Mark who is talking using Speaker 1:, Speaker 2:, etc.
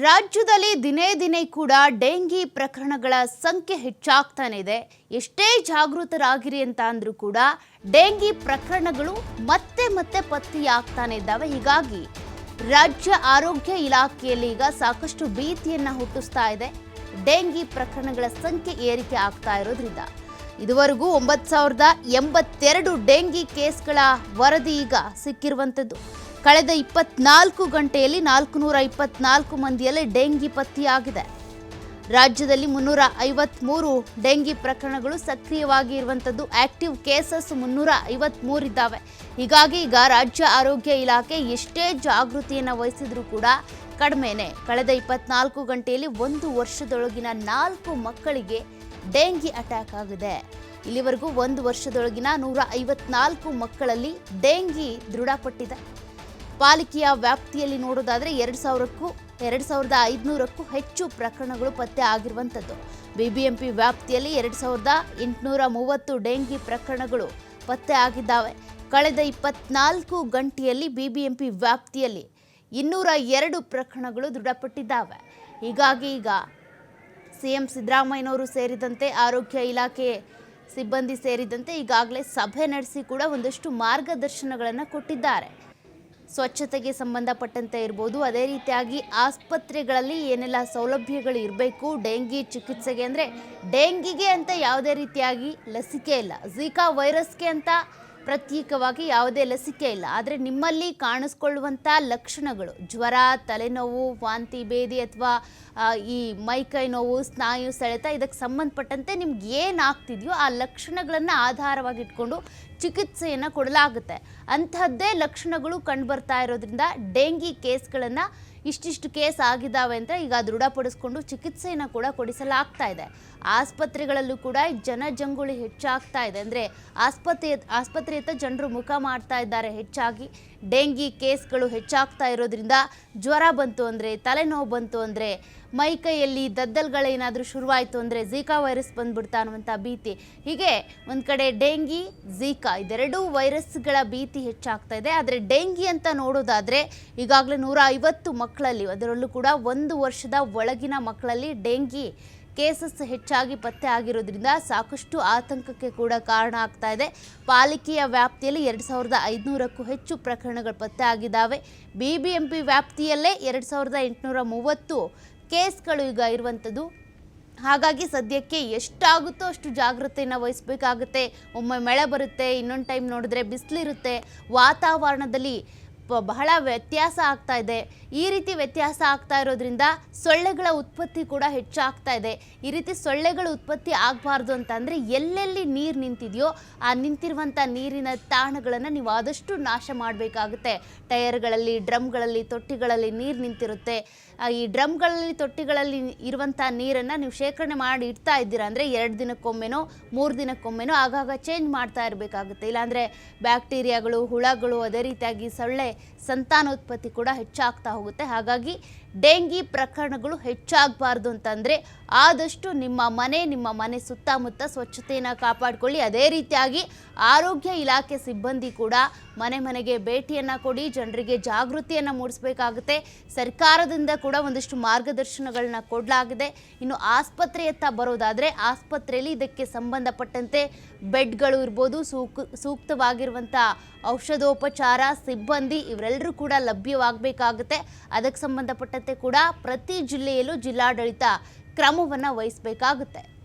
Speaker 1: ರಾಜ್ಯದಲ್ಲಿ ದಿನೇ ದಿನೇ ಕೂಡ ಡೆಂಗಿ ಪ್ರಕರಣಗಳ ಸಂಖ್ಯೆ ಹೆಚ್ಚಾಗ್ತಾನೆ ಇದೆ. ಎಷ್ಟೇ ಜಾಗೃತರಾಗಿರಿ ಅಂತ ಅಂದ್ರೂ ಕೂಡ ಡೆಂಗಿ ಪ್ರಕರಣಗಳು ಮತ್ತೆ ಮತ್ತೆ ಪತ್ತೆಯಾಗ್ತಾನೆ ಇದ್ದಾವೆ. ಹೀಗಾಗಿ ರಾಜ್ಯ ಆರೋಗ್ಯ ಇಲಾಖೆಯಲ್ಲಿ ಈಗ ಸಾಕಷ್ಟು ಭೀತಿಯನ್ನ ಹುಟ್ಟಿಸ್ತಾ ಇದೆ. ಡೆಂಗಿ ಪ್ರಕರಣಗಳ ಸಂಖ್ಯೆ ಏರಿಕೆ ಆಗ್ತಾ ಇರೋದ್ರಿಂದ ಇದುವರೆಗೂ ಒಂಬತ್ತು ಸಾವಿರದ ಎಂಬತ್ತೆರಡು ಡೆಂಗಿ ಕೇಸ್ಗಳ ವರದಿ ಈಗ ಸಿಕ್ಕಿರುವಂಥದ್ದು ಕಳೆದ ಇಪ್ಪತ್ನಾಲ್ಕು ಗಂಟೆಯಲ್ಲಿ ನಾಲ್ಕು ನೂರ ಇಪ್ಪತ್ನಾಲ್ಕು ಮಂದಿಯಲ್ಲಿ ಡೆಂಗಿ ಪತ್ತೆಯಾಗಿದೆ. ರಾಜ್ಯದಲ್ಲಿ ಮುನ್ನೂರ ಐವತ್ಮೂರು ಡೆಂಗಿ ಪ್ರಕರಣಗಳು ಸಕ್ರಿಯವಾಗಿ ಇರುವಂಥದ್ದು ಆಕ್ಟಿವ್ ಕೇಸಸ್ ಮುನ್ನೂರ ಐವತ್ಮೂರಿದ್ದಾವೆ ಹೀಗಾಗಿ ಈಗ ರಾಜ್ಯ ಆರೋಗ್ಯ ಇಲಾಖೆ ಎಷ್ಟೇ ಜಾಗೃತಿಯನ್ನು ವಹಿಸಿದರೂ ಕೂಡ ಕಡಿಮೆನೆ ಕಳೆದ ಇಪ್ಪತ್ನಾಲ್ಕು ಗಂಟೆಯಲ್ಲಿ ಒಂದು ವರ್ಷದೊಳಗಿನ ನಾಲ್ಕು ಮಕ್ಕಳಿಗೆ ಡೆಂಗಿ ಅಟ್ಯಾಕ್ ಆಗಿದೆ. ಇಲ್ಲಿವರೆಗೂ ಒಂದು ವರ್ಷದೊಳಗಿನ ನೂರ ಐವತ್ನಾಲ್ಕು ಮಕ್ಕಳಲ್ಲಿ ಡೆಂಗಿ ದೃಢಪಟ್ಟಿದೆ. ಪಾಲಿಕೆಯ ವ್ಯಾಪ್ತಿಯಲ್ಲಿ ನೋಡೋದಾದ್ರೆ ಎರಡು ಸಾವಿರಕ್ಕೂ, ಎರಡು ಸಾವಿರದ ಐದುನೂರಕ್ಕೂ ಹೆಚ್ಚು ಪ್ರಕರಣಗಳು ಪತ್ತೆ ಆಗಿರುವಂಥದ್ದು. ಬಿಬಿಎಂಪಿ ವ್ಯಾಪ್ತಿಯಲ್ಲಿ ಎರಡು ಸಾವಿರದ ಎಂಟುನೂರ ಮೂವತ್ತು ಡೆಂಗಿ ಪ್ರಕರಣಗಳು ಪತ್ತೆ ಆಗಿದ್ದಾವೆ. ಕಳೆದ ಇಪ್ಪತ್ನಾಲ್ಕು ಗಂಟೆಯಲ್ಲಿ ಬಿಬಿಎಂಪಿ ವ್ಯಾಪ್ತಿಯಲ್ಲಿ ಇನ್ನೂರ ಎರಡು ಪ್ರಕರಣಗಳು ದೃಢಪಟ್ಟಿದ್ದಾವೆ. ಹೀಗಾಗಿ ಈಗ ಸಿಎಂ ಸಿದ್ದರಾಮಯ್ಯನವರು ಸೇರಿದಂತೆ ಆರೋಗ್ಯ ಇಲಾಖೆ ಸಿಬ್ಬಂದಿ ಸೇರಿದಂತೆ ಈಗಾಗಲೇ ಸಭೆ ನಡೆಸಿ ಕೂಡ ಒಂದಷ್ಟು ಮಾರ್ಗದರ್ಶನಗಳನ್ನು ಕೊಟ್ಟಿದ್ದಾರೆ. ಸ್ವಚ್ಛತೆಗೆ ಸಂಬಂಧಪಟ್ಟಂತೆ ಇರ್ಬೋದು. ಅದೇ ರೀತಿಯಾಗಿ ಆಸ್ಪತ್ರೆಗಳಲ್ಲಿ ಏನೆಲ್ಲ ಸೌಲಭ್ಯಗಳು ಇರಬೇಕು, ಡೆಂಗಿ ಚಿಕಿತ್ಸೆಗೆ ಅಂದರೆ ಡೆಂಗಿಗೆ ಅಂತ ಯಾವುದೇ ರೀತಿಯಾಗಿ ಲಸಿಕೆ ಇಲ್ಲ. ಝೀಕಾ ವೈರಸ್ಗೆ ಅಂತ ಪ್ರತ್ಯೇಕವಾಗಿ ಯಾವುದೇ ಲಸಿಕೆ ಇಲ್ಲ. ಆದರೆ ನಿಮ್ಮಲ್ಲಿ ಕಾಣಿಸ್ಕೊಳ್ಳುವಂಥ ಲಕ್ಷಣಗಳು, ಜ್ವರ, ತಲೆನೋವು, ವಾಂತಿ ಭೇದಿ ಅಥವಾ ಈ ಮೈಕೈ ನೋವು, ಸ್ನಾಯು ಸೆಳೆತ ಇದಕ್ಕೆ ಸಂಬಂಧಪಟ್ಟಂತೆ ನಿಮ್ಗೆ ಏನಾಗ್ತಿದೆಯೋ ಆ ಲಕ್ಷಣಗಳನ್ನು ಆಧಾರವಾಗಿ ಇಟ್ಕೊಂಡು ಚಿಕಿತ್ಸೆಯನ್ನು ಕೊಡಲಾಗುತ್ತೆ. ಅಂಥದ್ದೇ ಲಕ್ಷಣಗಳು ಕಂಡುಬರ್ತಾ ಇರೋದ್ರಿಂದ ಡೆಂಗಿ ಕೇಸ್ಗಳನ್ನು ಇಷ್ಟಿಷ್ಟು ಕೇಸ್ ಆಗಿದ್ದಾವೆ ಅಂತ ಈಗ ದೃಢಪಡಿಸ್ಕೊಂಡು ಚಿಕಿತ್ಸೆಯನ್ನು ಕೂಡ ಕೊಡಿಸಲಾಗ್ತಾ ಇದೆ. ಆಸ್ಪತ್ರೆಗಳಲ್ಲೂ ಕೂಡ ಜನಜಂಗುಳಿ ಹೆಚ್ಚಾಗ್ತಾ ಇದೆ. ಅಂದರೆ ಆಸ್ಪತ್ರೆ, ಆಸ್ಪತ್ರೆಯತ್ತ ಜನರು ಮುಖ ಮಾಡ್ತಾ ಇದ್ದಾರೆ ಹೆಚ್ಚಾಗಿ. ಡೆಂಗಿ ಕೇಸ್ಗಳು ಹೆಚ್ಚಾಗ್ತಾ ಇರೋದ್ರಿಂದ ಜ್ವರ ಬಂತು ಅಂದರೆ, ತಲೆನೋವು ಬಂತು ಅಂದರೆ ಮೈಕೈಯಲ್ಲಿ ದದ್ದಲ್ಗಳೇನಾದರೂ ಶುರುವಾಯಿತು ಅಂದರೆ ಝೀಕಾ ವೈರಸ್ ಬಂದ್ಬಿಡ್ತಾ ಅನ್ನುವಂಥ ಭೀತಿ. ಹೀಗೆ ಒಂದು ಕಡೆ ಡೆಂಗಿ, ಝೀಕಾ ಇದೆರಡೂ ವೈರಸ್ಗಳ ಭೀತಿ ಹೆಚ್ಚಾಗ್ತಾ ಇದೆ. ಆದರೆ ಡೆಂಗಿ ಅಂತ ನೋಡೋದಾದರೆ ಈಗಾಗಲೇ ನೂರ ಐವತ್ತು ಮಕ್ಕಳಲ್ಲಿ, ಅದರಲ್ಲೂ ಕೂಡ ಒಂದು ವರ್ಷದ ಒಳಗಿನ ಮಕ್ಕಳಲ್ಲಿ ಡೆಂಗಿ ಕೇಸಸ್ ಹೆಚ್ಚಾಗಿ ಪತ್ತೆ ಆಗಿರೋದ್ರಿಂದ ಸಾಕಷ್ಟು ಆತಂಕಕ್ಕೆ ಕೂಡ ಕಾರಣ ಆಗ್ತಾ ಇದೆ. ಪಾಲಿಕೆಯ ವ್ಯಾಪ್ತಿಯಲ್ಲಿ ಎರಡು ಸಾವಿರದ ಐದುನೂರಕ್ಕೂ ಹೆಚ್ಚು ಪ್ರಕರಣಗಳು ಪತ್ತೆ ಆಗಿದ್ದಾವೆ. ಬಿ ಬಿ ಎಂ ಪಿ ವ್ಯಾಪ್ತಿಯಲ್ಲೇ ಎರಡು ಸಾವಿರದ ಎಂಟುನೂರ ಮೂವತ್ತು ಕೇಸ್ಗಳು ಈಗ ಇರುವಂಥದ್ದು. ಹಾಗಾಗಿ ಸದ್ಯಕ್ಕೆ ಎಷ್ಟಾಗುತ್ತೋ ಅಷ್ಟು ಜಾಗೃತೆಯನ್ನು ವಹಿಸಬೇಕಾಗುತ್ತೆ. ಒಮ್ಮೆ ಮಳೆ ಬರುತ್ತೆ, ಇನ್ನೊಂದು ಟೈಮ್ ನೋಡಿದ್ರೆ ಬಿಸಿಲಿರುತ್ತೆ. ವಾತಾವರಣದಲ್ಲಿ ಬಹಳ ವ್ಯತ್ಯಾಸ ಆಗ್ತಾ ಇದೆ. ಈ ರೀತಿ ವ್ಯತ್ಯಾಸ ಆಗ್ತಾ ಇರೋದ್ರಿಂದ ಸೊಳ್ಳೆಗಳ ಉತ್ಪತ್ತಿ ಕೂಡ ಹೆಚ್ಚಾಗ್ತಾ ಇದೆ. ಈ ರೀತಿ ಸೊಳ್ಳೆಗಳ ಉತ್ಪತ್ತಿ ಆಗಬಾರ್ದು ಅಂತಂದರೆ ಎಲ್ಲೆಲ್ಲಿ ನೀರು ನಿಂತಿದೆಯೋ ಆ ನಿಂತಿರುವಂಥ ನೀರಿನ ತಾಣಗಳನ್ನು ನೀವು ಆದಷ್ಟು ನಾಶ ಮಾಡಬೇಕಾಗುತ್ತೆ. ಟೈರ್ಗಳಲ್ಲಿ ಡ್ರಮ್ಗಳಲ್ಲಿ, ತೊಟ್ಟಿಗಳಲ್ಲಿ ನೀರು ನಿಂತಿರುತ್ತೆ. ಈ ಡ್ರಮ್ಗಳಲ್ಲಿ, ತೊಟ್ಟಿಗಳಲ್ಲಿ ಇರುವಂಥ ನೀರನ್ನು ನೀವು ಶೇಖರಣೆ ಮಾಡಿ ಇಡ್ತಾ ಇದ್ದೀರಾ ಅಂದರೆ ಎರಡು ದಿನಕ್ಕೊಮ್ಮೆನೋ, ಮೂರು ದಿನಕ್ಕೊಮ್ಮೆನೋ ಆಗಾಗ ಚೇಂಜ್ ಮಾಡ್ತಾ ಇರಬೇಕಾಗುತ್ತೆ. ಇಲ್ಲಾಂದರೆ ಬ್ಯಾಕ್ಟೀರಿಯಾಗಳು, ಹುಳಗಳು ಅದೇ ರೀತಿಯಾಗಿ ಸೊಳ್ಳೆ ಸಂತಾನೋತ್ಪತ್ತಿ ಕೂಡ ಹೆಚ್ಚಾಗ್ತಾ ಹೋಗುತ್ತೆ. ಹಾಗಾಗಿ ಡೆಂಗಿ ಪ್ರಕರಣಗಳು ಹೆಚ್ಚಾಗಬಾರ್ದು ಅಂತಂದರೆ ಆದಷ್ಟು ನಿಮ್ಮ ಮನೆ ನಿಮ್ಮ ಮನೆ ಸುತ್ತಮುತ್ತ ಸ್ವಚ್ಛತೆಯನ್ನು ಕಾಪಾಡಿಕೊಳ್ಳಿ. ಅದೇ ರೀತಿಯಾಗಿ ಆರೋಗ್ಯ ಇಲಾಖೆ ಸಿಬ್ಬಂದಿ ಕೂಡ ಮನೆ ಮನೆಗೆ ಭೇಟಿಯನ್ನು ಕೊಡಿ, ಜನರಿಗೆ ಜಾಗೃತಿಯನ್ನು ಮೂಡಿಸಬೇಕಾಗುತ್ತೆ. ಸರ್ಕಾರದಿಂದ ಕೂಡ ಒಂದಷ್ಟು ಮಾರ್ಗದರ್ಶನಗಳನ್ನ ಕೊಡಲಾಗಿದೆ. ಇನ್ನು ಆಸ್ಪತ್ರೆಯತ್ತ ಬರೋದಾದರೆ ಆಸ್ಪತ್ರೆಯಲ್ಲಿ ಇದಕ್ಕೆ ಸಂಬಂಧಪಟ್ಟಂತೆ ಬೆಡ್ಗಳು ಇರ್ಬೋದು, ಸೂಕ್ ಸೂಕ್ತವಾಗಿರುವಂಥ ಔಷಧೋಪಚಾರ ಸಿಬ್ಬಂದಿ ಇವರೆಲ್ಲರೂ ಕೂಡ ಲಭ್ಯವಾಗಬೇಕಾಗುತ್ತೆ. ಅದಕ್ಕೆ ಸಂಬಂಧಪಟ್ಟಂತೆ ಕೂಡ ಪ್ರತಿ ಜಿಲ್ಲೆಯಲ್ಲೂ ಜಿಲ್ಲಾಡಳಿತ ಕ್ರಮವನ್ನು ವಹಿಸಬೇಕಾಗುತ್ತೆ.